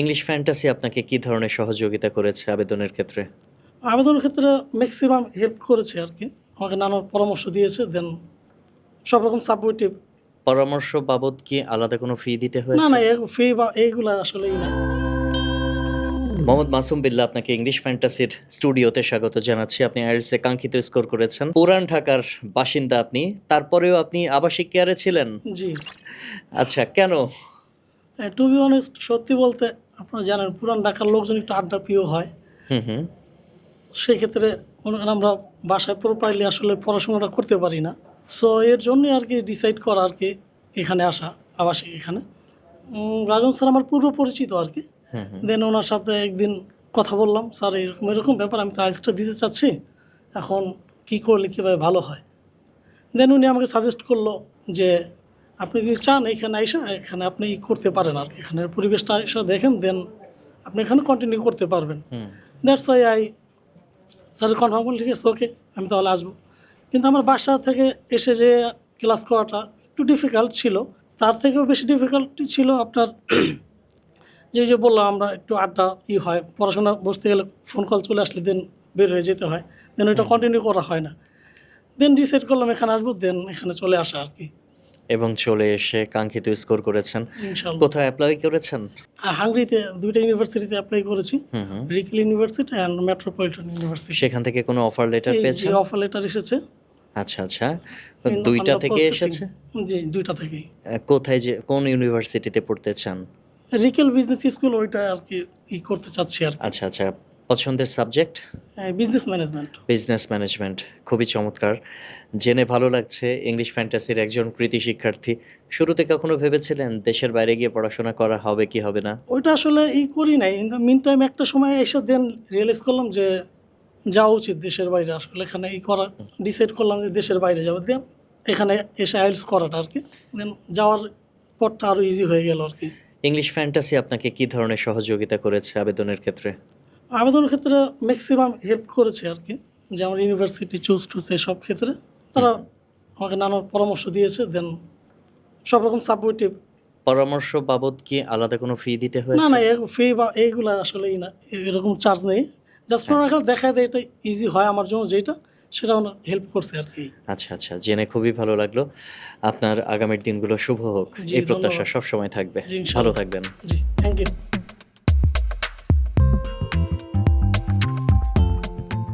English fantasy আপনাকে কি ধরনের সহযোগিতা করেছে আবেদনের ক্ষেত্রে? আবেদনের ক্ষেত্রে ম্যাক্সিমাম হেল্প করেছে আর কি। আমাকে নানা পরামর্শ দিয়েছে দেন সব রকম সাপোর্টিভ পরামর্শ বাবদ কি আলাদা কোনো ফি দিতে না হয়েছে? না ফি বা এইগুলা আসলেই না। মোহাম্মদ মাসুম বিল্লাহ আপনাকে ইংলিশ ফ্যান্টাসির স্টুডিওতে স্বাগত জানাচ্ছি। আপনি আইএলসে কাঙ্ক্ষিত স্কোর করেছেন। পুরান ঢাকার বাসিন্দা আপনি তারপরেও আপনি আবাসিক কেয়ারে ছিলেন? জি। আচ্ছা কেন? টু বি অনেস্ট সত্যি বলতে আপনারা জানেন পুরান ঢাকার লোকজন একটু আড্ডা প্রিয় হয়। হুম হুম। সেই ক্ষেত্রে আমরা বাসায় প্রপারলি আসলে পড়াশোনাটা করতে পারি না। সো এর জন্যই আর কি ডিসাইড করা আর কি এখানে আসা আবাসিক এখানে। রাজন স্যার আমার পূর্ব পরিচিত আর কি। দেন ওনার সাথে একদিন কথা বললাম স্যার এরকম এরকম ব্যাপার আমি তো আইসটা দিতে চাচ্ছি। এখন কি করলে কীভাবে ভালো হয়? দেন উনি আমাকে সাজেস্ট করল যে আপনি যদি চান এখানে আইসা এখানে আপনি ই করতে পারেন আর। এখানের পরিবেশটা এসে দেখেন দেন আপনি এখানে কন্টিনিউ করতে পারবেন। That's why I sir confirm করলে ঠিক আছে ওকে আমি তাহলে আসব। কিন্তু আমার বাসা থেকে এসে যে ক্লাস করাটা একটু ডিফিকাল্ট ছিল তার থেকেও বেশি ডিফিকাল্টি ছিল আপনার যে যে বললাম আমরা একটু আড্ডা ই হয় পড়াশোনা বসতে গেলে ফোন কল চলে আসলে দেন বের হয়ে যেতে হয় দেন ওইটা কন্টিনিউ করা হয় না। দেন ডিসাইড করলাম এখানে আসব দেন এখানে চলে আসা আর কি। এবং চলে এসে কাঙ্ক্ষিত স্কোর করেছেন। কোথায় অ্যাপ্লাই করেছেন? হাঙ্গরিতে দুইটা ইউনিভার্সিটিতে অ্যাপ্লাই করেছি। রিকেল ইউনিভার্সিটি অ্যান্ড মেট্রোপলিটন ইউনিভার্সিটি সেখান থেকে কোনো অফার লেটার পেয়েছেন? অফার লেটার এসেছে। আচ্ছা আচ্ছা। দুইটা থেকে এসেছে? জি দুইটা থেকেই। কোথায় যে কোন ইউনিভার্সিটিতে পড়তে চান? রিকেল বিজনেস স্কুল ওইটা আর কি ই করতে চাচ্ছি আর আচ্ছা আচ্ছা। পছন্দের subject? Business management business management খুবই চমৎকার। জেনে ভালো লাগছে ইংলিশ ফ্যান্টাসির একজন কৃতি শিক্ষার্থী। শুরুতে কখনো ভেবেছিলেন দেশের বাইরে গিয়ে পড়াশোনা করা হবে কি হবে না? ওইটা আসলে ই করি নাই। ইন দ্য মিন টাইম একটা সময় এসে দেন রিয়েলাইজ করলাম যে যাওয়া উচিত দেশের বাইরে। আসলে এখানে ই করা ডিসাইড করলাম যে দেশের বাইরে যাব। দেন এখানে এসে আইলস করাটা আর কি। দেন যাওয়ার পথটা আরও ইজি হয়ে গেল আর কি। ইংলিশ ফ্যান্টাসি আপনাকে কি ধরনের সহযোগিতা করেছে আবেদনের ক্ষেত্রে? আবেদনের ক্ষেত্রে ম্যাক্সিমাম হেল্প করেছে আর কি। যেমন ইউনিভার্সিটি চুজ টুজ সব ক্ষেত্রে। তারা আমাকে নানা পরামর্শ দিয়েছে দেন সব রকম সাপোর্টিভ পরামর্শ বাবদ কি আলাদা কোনো ফি দিতে না হয়েছে? না ফি বা এইগুলো আসলেই না এরকম চার্জ নেই। জাস্ট ওনার দেখায় দেয় এটা ইজি হয় আমার জন্য যেটা সেটা ওনার হেল্প করছে আর কি। আচ্ছা আচ্ছা জেনে খুবই ভালো লাগল। আপনার আগামীর দিনগুলো শুভ হোক। এই প্রত্যাশা সবসময় থাকবে। ভালো থাকবেন। জি থ্যাংক ইউ